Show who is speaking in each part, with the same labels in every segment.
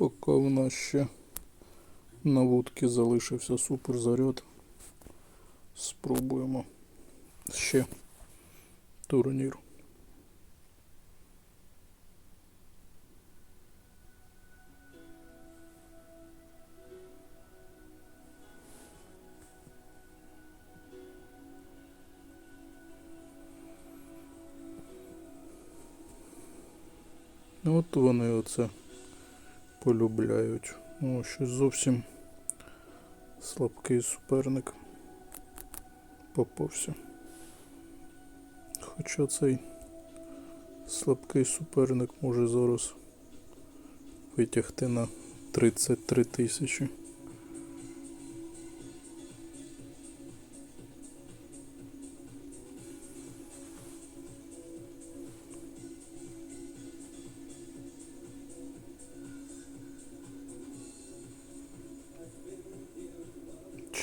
Speaker 1: Поки в нас ще на вудці залишився супер заряд. Спробуємо ще турнір. От вони оце полюбляють. Ну, щось зовсім слабкий суперник попався. Хоча цей слабкий суперник може зараз витягти на 33 тисячі.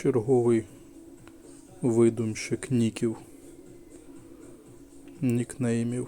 Speaker 1: Черговий видумщик ніків. Нікнеймів.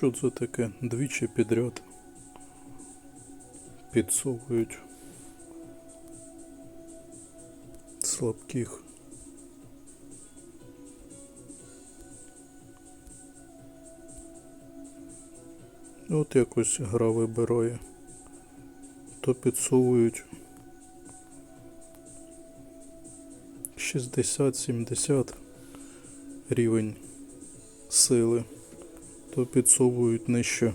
Speaker 1: Що це таке? Двічі підряд підсовують слабких. От якось гра вибирає. То підсовують 60-70 рівень сили то підсовують нижче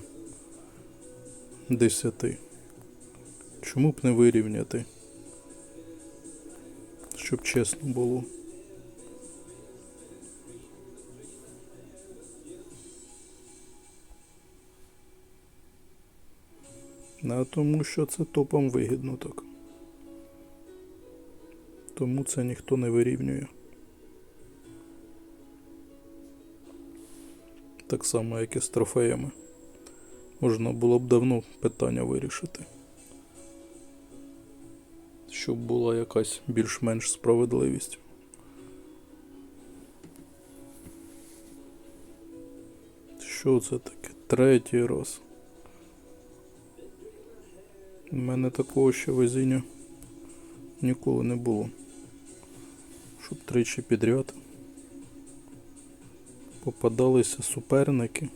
Speaker 1: 10. Чому б не вирівняти? Щоб чесно було. А тому що це топом вигідно так. Тому це ніхто не вирівнює. Так само, як і з трофеями. Можна було б давно питання вирішити. Щоб була якась більш-менш справедливість. Що це таке? Третій раз. У мене такого ще везіння ніколи не було. Щоб тричі підряд попадалися суперники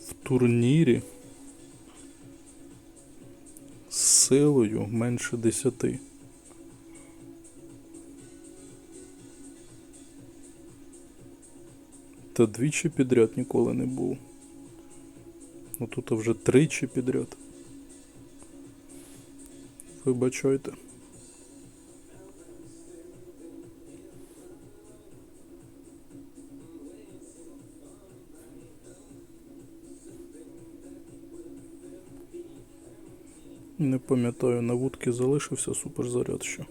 Speaker 1: в турнірі з силою менше десяти. Та двічі підряд ніколи не було. Ну тут вже тричі підряд. Вибачайте. Не пам'ятаю, на вудки залишився суперзаряд ще.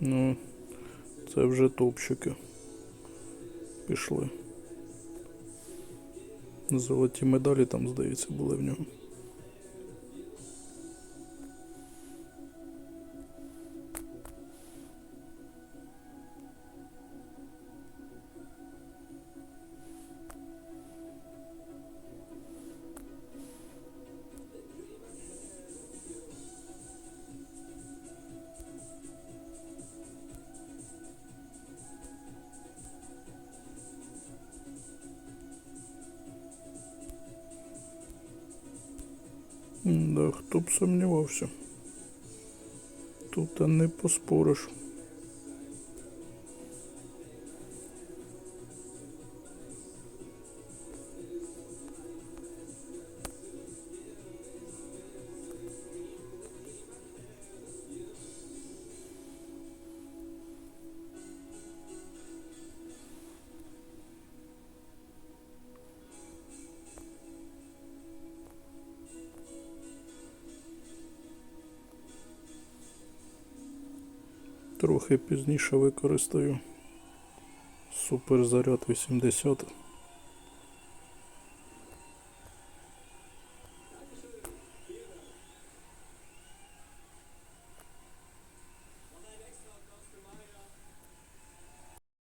Speaker 1: Ну, це вже топчики пішли. Золоті медалі там, здається, були в нього. Да, хто б сумнівався. Тут не поспориш. Трохи пізніше використаю суперзаряд 80.